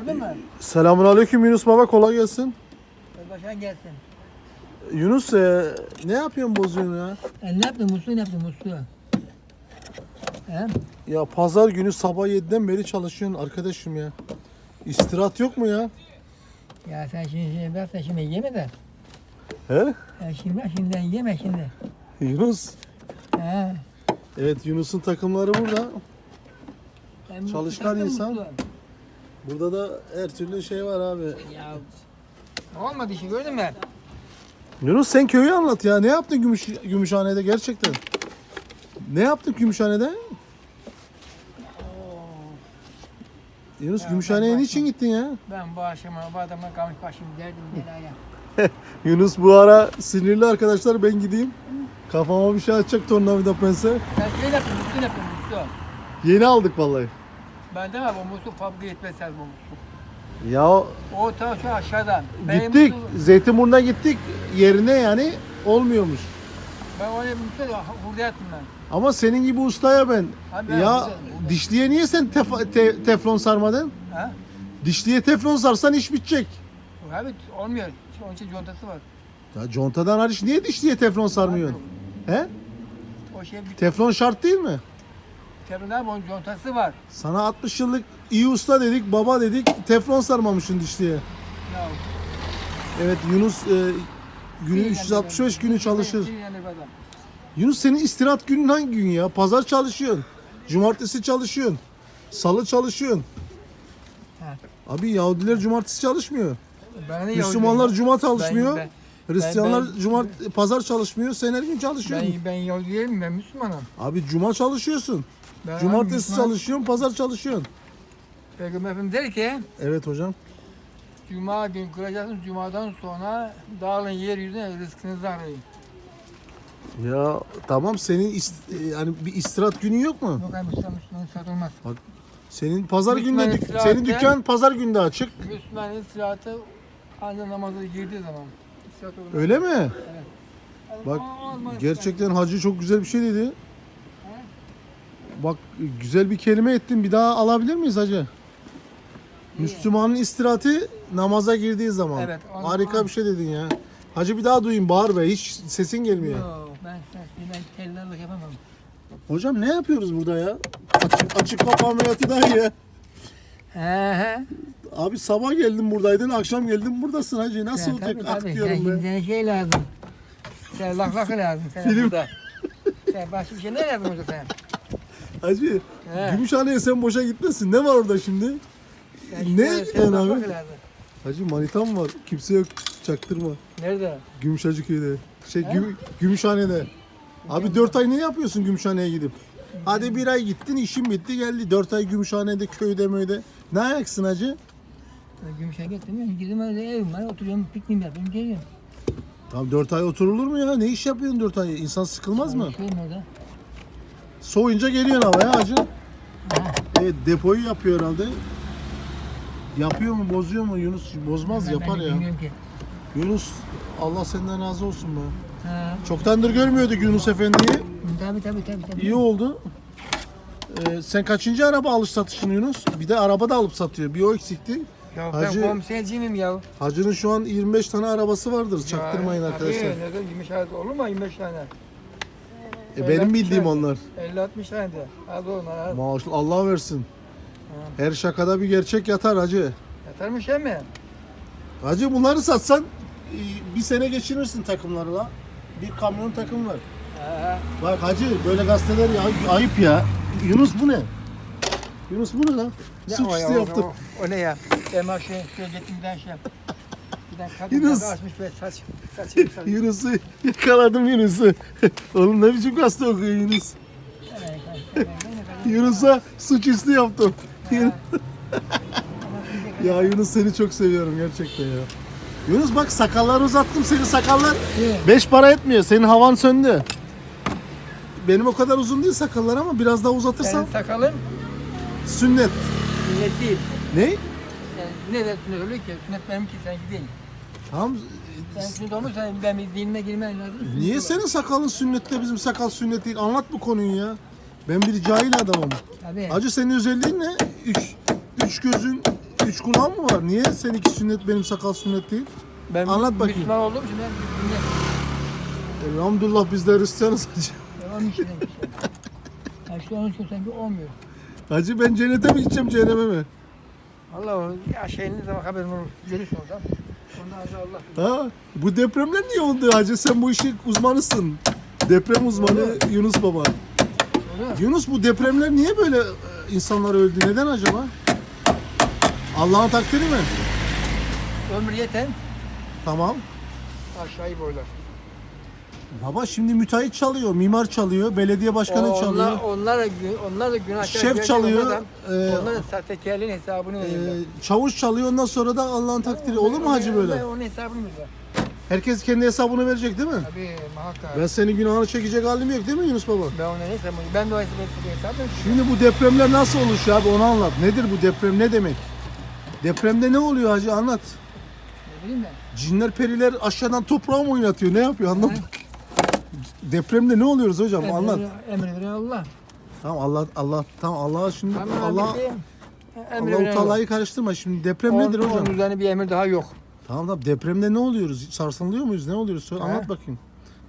Gördün mü? Selamun aleyküm Yunus baba kolay gelsin. Başkan gelsin. Yunus e, ne yapıyorsun bozuyorsun ya? E, ne yaptın? Musluğu ne yaptın? Musluğu. He? Ya pazar günü sabah 7'den beri çalışıyorsun arkadaşım ya. İstirahat yok mu ya? Ya sen şimdi, şimdi bırak sen şimdi yeme de. He? Ya şimdi bırak şimdiden yeme şimdi. Yunus. He. Evet Yunus'un takımları burada. Ben Çalışkan insan. musluğu. Burada da her türlü şey var abi. Ya olmadı işi gördün mü? Yunus sen köyü anlat ya. Ne yaptın Gümüş, Gümüşhane'de gerçekten? Ne yaptın Gümüşhane'de? Yunus Ya Gümüşhane'ye ben niçin gittin ya? Ben bu akşama bu adama kalmış başım derdim belaya. Yunus bu ara sinirli arkadaşlar ben gideyim. Kafama bir şey atacak tornavida pense. Sen şey yaptın, musluğu yaptın, musluğu. Yeni aldık vallahi. Ben de var bu musluk fabrika yetmez bu musluk. Ya O ta şu aşağıdan. Benim gittik. musluğum- Zeytinburnu'na gittik. Yerine yani olmuyormuş. Ben oraya musluğu da burada yattım ben. Ama senin gibi ustaya ben. Abi ben ya burada. dişliye niye sen tef- te- teflon sarmadın? Ha? Dişliye teflon sarsan iş bitecek. Abi olmuyor. Onun için contası var. Ya contadan hariç niye dişliye teflon sarmıyorsun? He? O şey bir Teflon şart değil mi? Terminal onun contası var. Sana 60 yıllık iyi usta dedik, baba dedik, teflon sarmamışsın dişliye. Ya, Evet Yunus e, günü sinirlendim 365 ben. günü çalışır. Sinirlendim adam. Yunus senin istirahat günün hangi gün ya? Pazar çalışıyorsun. Cumartesi çalışıyorsun. Salı çalışıyorsun. Ha. Abi Yahudiler cumartesi çalışmıyor. Ben de Müslümanlar Yahudiyim. cuma çalışmıyor. Ben- Hristiyanlar ben- cumart pazar çalışmıyor. Sen her gün çalışıyorsun. Ben, ben Yahudi değilim ben Müslümanım. Abi cuma çalışıyorsun. Ben Cumartesi Müslüman- çalışıyorsun, pazar çalışıyorsun. Peygamber Efendimiz der ki Evet hocam. Cuma günü kılacaksınız Cuma'dan sonra dağılın yeryüzüne rızkınızı arayın. Ya tamam senin ist- e, yani bir istirahat günün yok mu? Yok abi Müslüman Müslüman satılmaz. Senin pazar Müslüman günde dük- senin dükkan pazar günde açık. Müslüman istirahatı ancak namaza girdiği zaman. Olmaz. Öyle mi? Bak olmaz. gerçekten hacı çok güzel bir şey dedi. Bak güzel bir kelime ettin. Bir daha alabilir miyiz hacı? Müslümanın istirahati namaza girdiği zaman. Evet, onu- Harika bir şey dedin ya. Hacı bir daha duyayım bağır be. Hiç sesin gelmiyor. Yok ben, ben, ben tellallık yapamam. Hocam ne yapıyoruz burada ya? Açık, açık kapı ameliyatı daha ya. He he. Abi sabah geldim buradaydın, akşam geldim buradasın hacı. Nasıl olacak? tabii, Ah tabii. diyorum Sen ben. sana şey lazım. Sen lak lak lazım. Sen Film. burada. Sen başka bir şey ne lazım orada sen? Hacı, He. Gümüşhane'ye sen boşa gitmesin. Ne var orada şimdi? Sen Ne şimdi- sen yani lak abi? lak lazım. Hacı manitam var. Kimse yok. Çaktırma. Nerede? Gümüşhacıköy'de. Şey He? Güm- Gümüşhane'de. Abi 4 ay ne yapıyorsun Gümüşhane'ye gidip? Hadi bir ay gittin işin bitti geldi. 4 ay Gümüşhane'de köyde möyde. Ne ayaksın hacı? Gümüşe gittim ya. Gidip öyle evim var. Oturuyorum pikniğimi yapıyorum geliyorum. Tam 4 ay oturulur mu ya? Ne iş yapıyorsun 4 ay? İnsan sıkılmaz mı? Şeyim orada. Soğuyunca geliyorsun havaya hacı. Ha. Evet depoyu yapıyor herhalde. Yapıyor mu bozuyor mu Yunus? Bozmaz Ben- yapar ben ya. bilmiyorum ki. Yunus Allah senden razı olsun be. Ha. Çoktandır görmüyorduk Yunus Efendi'yi. Tabii tabii tabii. tabii. İyi oldu. Ee, sen kaçıncı araba alış satışın Yunus? Bir de araba da alıp satıyor. Bir o eksikti. Ya Hacı- ben komiserciyim ya. Hacı'nın şu an 25 tane arabası vardır. Çaktırmayın Ya, arkadaşlar. Tabii, neden 20 tane olur mu 25 tane? E, benim bildiğim onlar. 50-60 tane de. Az onlar az. Maşallah Allah versin. Her şakada bir gerçek yatar hacı. Yatarmış he mi? Hacı bunları satsan e, bir sene geçirirsin takımlarla. Bir kamyon takım var. Bak hacı böyle gazeteler ya, ayıp ya. Yunus bu ne? Yunus bu ne lan? Ya, Suçüstü o, ya, yaptım. O, o ne ya? Emrah şey, şöyle tane şey. Kadın Yunus. açmış böyle saç. Saç. saç. Yunus'u yakaladım Yunus'u. Oğlum ne biçim gazete okuyor Yunus? Yunus'a suçüstü yaptım. ya Yunus seni çok seviyorum gerçekten ya. Yunus bak sakalları uzattım senin sakallar. Beş para etmiyor. Senin havan söndü. Benim o kadar uzun değil sakallar ama biraz daha uzatırsan Senin sakalın sünnet. sünnet değil. Ne? Yani ne de sünnet oluyor ki? Sünnet benimki seninki değil. Tamam. Sen sünnet olmuşsa ben bir dinime girmen lazım. Niye Sünnet senin sakalın sünnette bizim sakal sünnet değil? Anlat bu konuyu ya. Ben bir cahil adamım. Tabii. Acı senin özelliğin ne? Üç, üç gözün üç kulağın mı var? Niye seninki sünnet benim sakal sünnet değil? Ben Anlat bakayım. Müslüman olduğum için ben dinle. Elhamdülillah biz de Hristiyanız hacı. Devam için demiş. Ya işte onun için sanki olmuyor. Hacı ben cennete mi gideceğim cehenneme mi? Allah ya şeyiniz zaman haberin olur. Oradan. Ondan sonra Allah. Ha, bu depremler niye oldu hacı? Sen bu işin uzmanısın. Deprem uzmanı Yunus Baba. Öyle? Yunus bu depremler niye böyle e, insanlar öldü? Neden acaba? Allah'ın takdiri mi? Ömür yeten Tamam. aşağıyı boylar. Baba şimdi müteahhit çalıyor, mimar çalıyor, belediye başkanı onlar, çalıyor. Onlar da, gün- onlar da günahkar. Şef çalıyor, olmadan e, Onların sahtekarlığın hesabını Ee, verirler. çavuş çalıyor ondan sonra da Allah'ın takdiri. Olur mu hacı böyle? Onun hesabını verirler. Herkes kendi hesabını verecek değil mi? Tabii muhakkak. Ben senin günahını çekecek halim yok değil mi Yunus Baba? Ben ona neyse ben de o hesabı hesabını Şimdi bu depremler nasıl oluşuyor abi onu anlat. Nedir bu deprem ne demek? Depremde ne oluyor hacı anlat. Ne bileyim ben. Cinler periler aşağıdan toprağı mı oynatıyor ne yapıyor anlat. Depremde ne oluyoruz hocam anlat. Emir veren Allah. Tamam Allah Allah tamam Allah şimdi Tamam, Allah Allah veren Allah. Teala'yı karıştırma şimdi deprem nedir hocam? Onun üzerine bir emir daha yok. Tamam tamam depremde ne oluyoruz? Sarsılıyor muyuz? Ne oluyoruz? Söyle, He. anlat bakayım.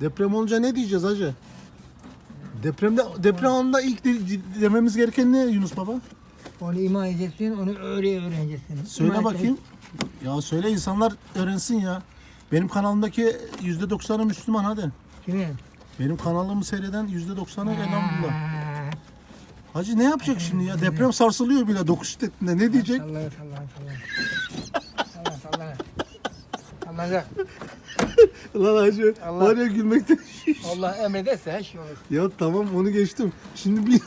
Deprem olunca ne diyeceğiz hacı? Depremde deprem anında ilk de- dememiz gereken ne Yunus Baba? Onu iman edeceksin, onu öyle öğreneceksin. Söyle İman bakayım. Ya söyle insanlar öğrensin ya. Benim kanalımdaki yüzde doksanı Müslüman hadi. Kimin? Benim kanalımı seyreden yüzde doksanı elhamdülillah. Hacı ne yapacak şimdi ya? Deprem sarsılıyor bile dokuz şiddetinde. Ne diyecek? Sallar sallar sallar. sallar sallar. Sallanacak. Lan hacı Allah- var ya gülmekten. Allah emrederse her şey olur. ya tamam onu geçtim. Şimdi bir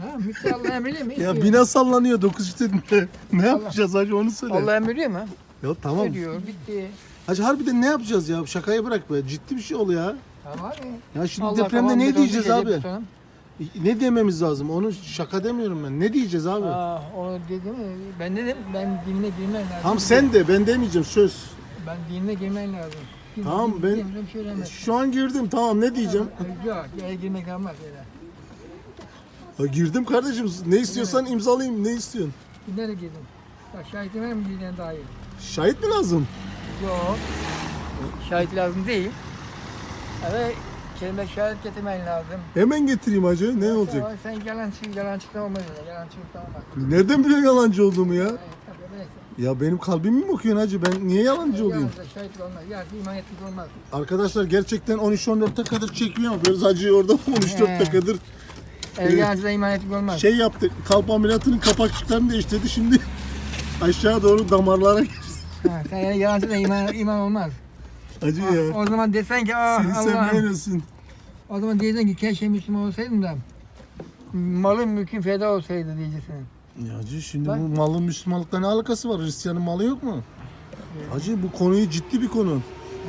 Ha, müftü Allah emrediyor mu? ya bina sallanıyor dokuz şiddetinde. Ne yapacağız hacı onu söyle. Allah emrediyor mu? Ya tamam. Ediyor, bitti. Hacı harbiden ne yapacağız ya? Şakayı bırak be. Ciddi bir şey ol ya. Tamam abi. Ya şimdi Allah depremde tamam, ne diyeceğiz abi? Ne dememiz lazım? Onu şaka demiyorum ben. Ne diyeceğiz abi? Aa, onu dedim mi? Ben dedim, ben dinine girmen lazım. Tamam sen de ben demeyeceğim söz. Ben dinine girmen lazım. Din- Tamam, din- ben- din- bir şey öğrenmez. Şu an girdim tamam ne diyeceğim? Yok, yere girmek olmaz öyle. Ha, girdim kardeşim. Ne istiyorsan imzalayayım. Ne istiyorsun? Nereye girdin? Bak şahitin var mı daha iyi? Şahit mi lazım? Yok. Şahit lazım değil. Evet, kelime şahit getirmen lazım. Hemen getireyim hacı. Ne olacak? Sen, sen yalancı, yalancılıktan olmaz öyle. Yalancılıktan olmaz. Nereden biliyorsun yalancı olduğumu ya? Evet, tabii, neyse. Ya benim kalbimi mi okuyorsun hacı? Ben niye yalancı olayım? Yalancı, şahit olmaz. Ya iman etmek olmaz. Arkadaşlar gerçekten 13-14 dakikadır çekiyor biraz hacıyı orada 13-4 He. dakikadır Evet. Evet. Yalancıda iman etmek olmaz. şey yaptık. Kalp ameliyatının kapakçıklarını değiştirdi. Şimdi aşağı doğru damarlara geçti. Ha, sen yani yalancıda iman, iman olmaz. Hacı Ha, ya. o zaman desen ki ah Seni Allah'ım. sevmeyesin. O zaman diyeceksin ki keşke Müslüman olsaydım da malın mülkün feda olsaydı diyeceksin. Ya hacı şimdi Bak. bu malın Müslümanlıkla ne alakası var? Hristiyanın malı yok mu? Hacı bu konuyu ciddi bir konu.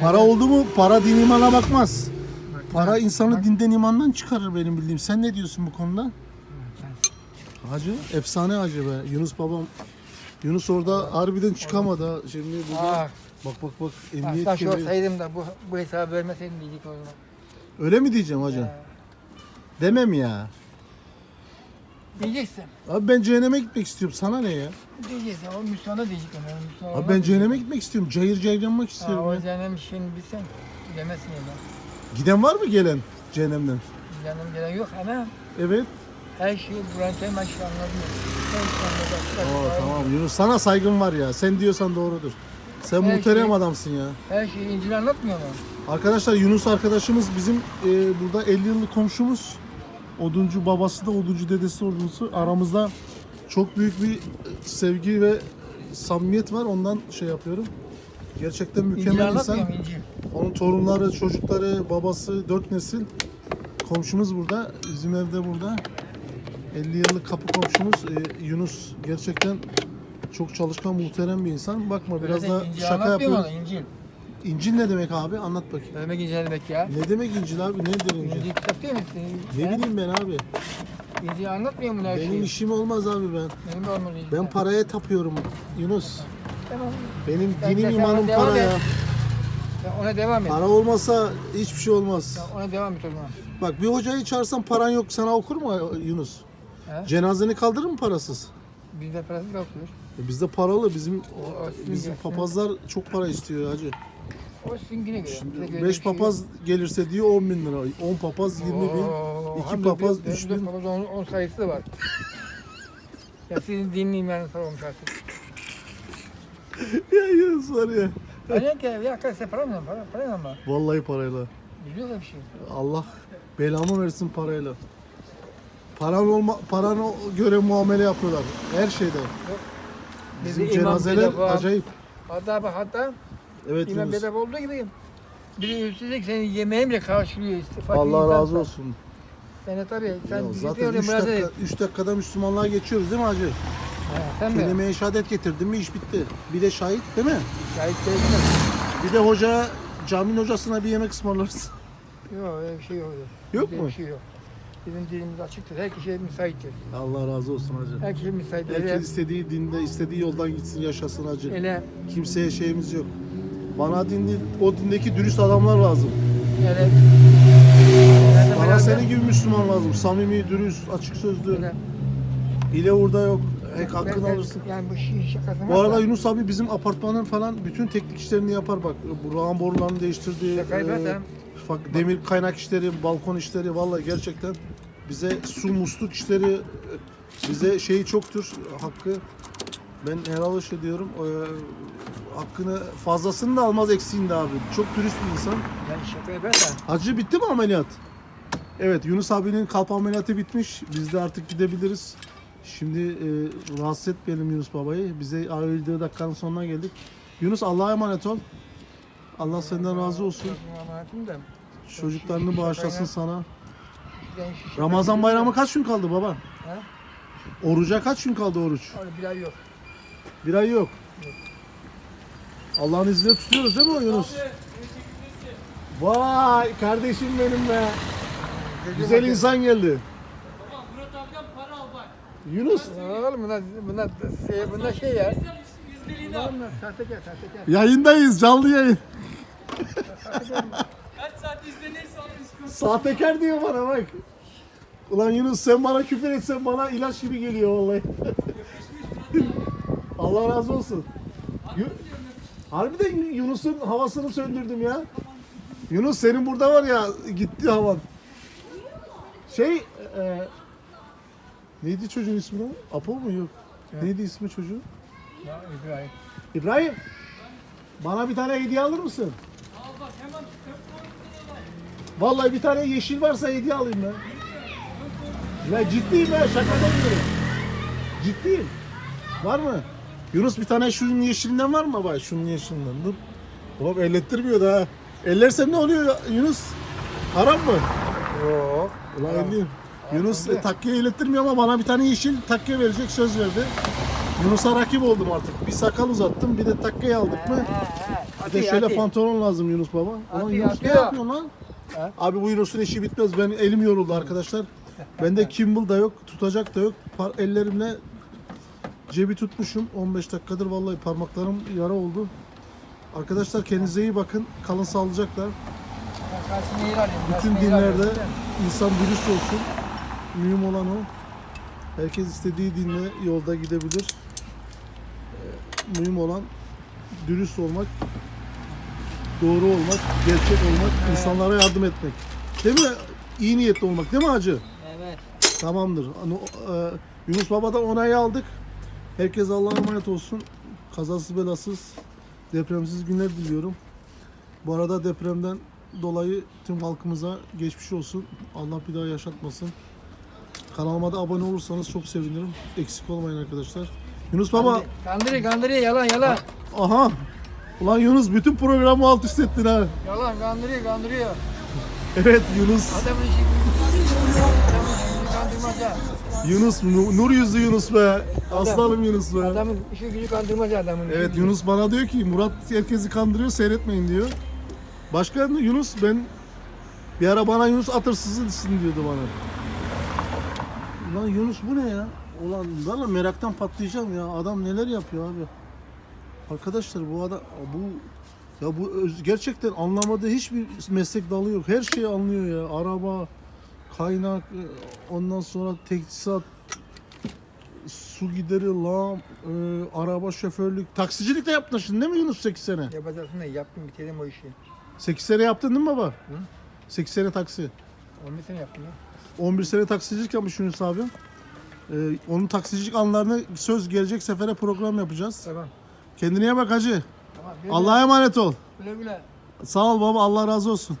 Para oldu mu para din imana bakmaz. Bak, Para insanı dinden imandan çıkarır benim bildiğim. Sen ne diyorsun bu konuda? Hacı efsane hacı be. Yunus babam. Yunus orada harbiden çıkamadı ha. Şimdi burada Ah, bak bak bak emniyet taş kemeri. olsaydım da bu, bu hesabı vermeseydim diyecek o zaman. Öyle mi diyeceğim hacı? Ha, Demem ya. Diyeceksin. Abi ben cehenneme gitmek istiyorum. Sana ne ya? Diyeceksin. O Müslümana diyecek onu. Müslüman Abi olmaz ben mı? cehenneme gitmek istiyorum. Cayır cayır yanmak Ha, istiyorum. o ya. cehennem işini bilsen demezsin ya da. Giden var mı gelen cehennemden? Cehennem gelen yok ama Evet. her şeyi Kur'an-ı Kerim aşkı anladım. Her şeyi anladım. Oo, tamam Yunus sana saygım var ya. Sen diyorsan doğrudur. Sen Her muhterem şey- adamsın ya. Her şeyi İncil anlatmıyor mu? Arkadaşlar Yunus arkadaşımız bizim e, burada 50 yıllık komşumuz. Oduncu babası da oduncu dedesi oduncu. Aramızda çok büyük bir e, sevgi ve samimiyet var. Ondan şey yapıyorum. Gerçekten İncil mükemmel anlatmıyor insan. İncil? Onun torunları, çocukları, babası, dört nesil komşumuz burada. Bizim evde burada. 50 yıllık kapı komşumuz e, Yunus gerçekten çok çalışkan, muhterem bir insan. Bakma biraz da şaka yapıyorum. ona İncil? İncil ne demek abi? Anlat bakayım. Ne demek İncil ne demek ya? Ne demek İncil abi? Nedir İncil? İncil kitap değil mi? Ne He? bileyim ben abi. İncil anlatmıyor mu her Benim şeyi? işim olmaz abi ben. Benim de olmalı İncil. Ben paraya tapıyorum Yunus. Tamam. Benim Ben de dinim imanım paraya. et. Ya ona devam et. Para olmasa hiçbir şey olmaz. Ya ona devam et o zaman. Bak bir hocayı çağırsan paran yok sana okur mu Yunus? He? Cenazeni kaldırır mı parasız? Bizde parası kalkıyor. E bizde paralı. Bizim bizim papazlar çok para istiyor hacı. O sizinkine göre. Bize Şimdi göre 5 bir şey papaz gelirse diyor 10 bin lira. 10 papaz 20 bin. Oo, iki hem de papaz, bir- üç bir bin. papaz on, on sayısı var. ya sizin imanınız var olmuş artık. ya Yunus var ya. Öyle ki ya kaç para mı? Para, para mı? Vallahi parayla. Biliyor da bir şey. Allah belamı versin parayla. Paran olma, parana göre muamele yapıyorlar. Her şeyde. Bizim imam cenazeler bedava. acayip. Hatta bak hatta Evet imam Yunus. bedava olduğu gibi biri ölçecek senin yemeğin bile karşılıyor. işte. Fakir Allah insan razı olsun. Yani tabii sen Ya zaten oraya 3 müracaat dakika, üç dakikada Müslümanlığa geçiyoruz değil mi hacı? Ha, Sen mi? Kelime-i şehadet getirdin mi iş bitti. Bir de şahit değil mi? Şahit değilsin. Bir de hoca, caminin hocasına bir yemek ısmarlarız. Yok öyle bir şey yok. Yok Öyle mu? Bir şey yok. Bizim dinimiz açıktır. Her kişiye müsaittir. Allah razı olsun hacı. Her kişiye müsaittir. Herkes Hele, istediği dinde, istediği yoldan gitsin, yaşasın hacı. hele, Kimseye şeyimiz yok. Bana din değil, o dindeki dürüst adamlar lazım. hele. Bana senin gibi Müslüman lazım. Samimi, dürüst, açık sözlü. Hele. Hile hurda yok. Ek Ben- hakkını ben- alırsın. Yani bu şi- şakası Bu arada Yunus abi bizim apartmanın falan bütün teknik işlerini yapar bak. Bu rağm borularını değiştirdi. Şakayı e, bırak bak, demir kaynak işleri, balkon işleri vallahi gerçekten bize su musluk işleri bize şeyi çoktur hakkı. Ben helal hoş ediyorum. E, hakkını fazlasını da almaz eksiğini de abi. Çok dürüst bir insan. Ben bırak da. Hacı bitti mi ameliyat? Evet Yunus abinin kalp ameliyatı bitmiş. Biz de artık gidebiliriz. Şimdi e, rahatsız etmeyelim Yunus babayı. Bize ayrıldığı dakikanın sonuna geldik. Yunus Allah'a emanet ol. Allah senden razı olsun. Çocuklarını bağışlasın sana. Ben şu şakayı Ramazan bayramı kaç gün kaldı baba? Ha? Oruca kaç gün kaldı oruç? Öyle bir ay yok. Bir ay yok. Allah'ın izniyle tutuyoruz değil mi Yunus? Vay kardeşim benim be. Güzel insan geldi. Murat abiden para al bak. Yunus Oğlum bunlar, bunlar, şey, bunlar şey ya. Bunlar sahtekar, sahtekar. yayındayız canlı yayın. Kaç saat izlenirse onu istiyorsun. Sahtekar diyor bana bak. Ulan Yunus sen bana küfür etsen bana ilaç gibi geliyor vallahi. Allah razı olsun. Harbiden Yu- Yunus'un havasını söndürdüm ya. Yunus senin burada var ya gitti havan. Şey e, neydi çocuğun ismi lan? Apo mu yok? Neydi ismi çocuğun? Ya İbrahim. İbrahim. Bana bir tane hediye alır mısın? Al bak hemen Vallahi bir tane yeşil varsa hediye alayım ben. Ya ciddiyim ya şaka demiyorum. Ciddiyim. Var mı? Yunus bir tane şunun yeşilinden var mı baba? Şunun yeşilinden dur. Oğlum ellettirmiyor da ha. Ellersem ne oluyor ya Yunus? Haram mı? Yok. Ulan elliyim. Yunus e, takkiye ellettirmiyor ama bana bir tane yeşil takkiye verecek söz verdi. Yunus'a rakip oldum artık. Bir sakal uzattım bir de takkiye aldık mı? Bir de şöyle pantolon lazım Yunus baba. Ulan Yunus ne yapıyorsun lan? Abi bu Yunus'un işi bitmez. Ben elim yoruldu arkadaşlar. Bende Kimball da yok, tutacak da yok. Par- ellerimle cebi tutmuşum. 15 dakikadır vallahi parmaklarım yara oldu. Arkadaşlar kendinize iyi bakın. Kalın sağlıcakla. Bütün dinlerde insan dürüst olsun. Mühim olan o. Herkes istediği dinle yolda gidebilir. Ee, Mühim olan dürüst olmak, doğru olmak, gerçek olmak, insanlara yardım etmek. Değil mi? İyi niyetli olmak değil mi hacı? Tamamdır. E, Yunus Baba'dan onayı aldık. Herkes Allah'a emanet olsun. Kazasız belasız, depremsiz günler diliyorum. Bu arada depremden dolayı tüm halkımıza geçmiş olsun. Allah bir daha yaşatmasın. Kanalıma da abone olursanız çok sevinirim. Eksik olmayın arkadaşlar. Yunus Baba, Kandırıyor, kandırıyor, yalan, yalan. aha. Ulan Yunus bütün programı alt üst ettin ha. Yalan, kandırıyor, kandırıyor. Evet Yunus. Adamın işi kandırmaca. Yunus, Nu- nur yüzlü Yunus be. Aslanım Yunus be. Adamın işi gücü kandırmaca adamın. işi Evet gücü. Yunus bana diyor ki Murat herkesi kandırıyor seyretmeyin diyor. Başka ne? Yunus ben bir ara bana Yunus atırsızısın diyordu bana. Ulan Yunus bu ne ya? Ulan valla meraktan patlayacağım ya. Adam neler yapıyor abi. Arkadaşlar bu adam bu ya bu öz- gerçekten anlamadığı hiçbir meslek dalı yok. Her şeyi anlıyor ya. Araba, kaynak, ondan sonra teçhizat, su gideri, lağım, e, araba şoförlük, taksicilik de yaptın şimdi değil mi Yunus 8 sene? Yapacaksın da yaptım bitirdim o işi. 8 sene yaptın değil mi baba? 8 sene taksi. 11 sene yaptım ya. 11 sene taksicilik yapmış Yunus abi. Ee, onun taksicilik anlarını söz gelecek sefere program yapacağız. Tamam. Kendine iyi bak hacı. Tamam. Allah'a emanet ol. Güle güle. Sağ ol baba Allah razı olsun.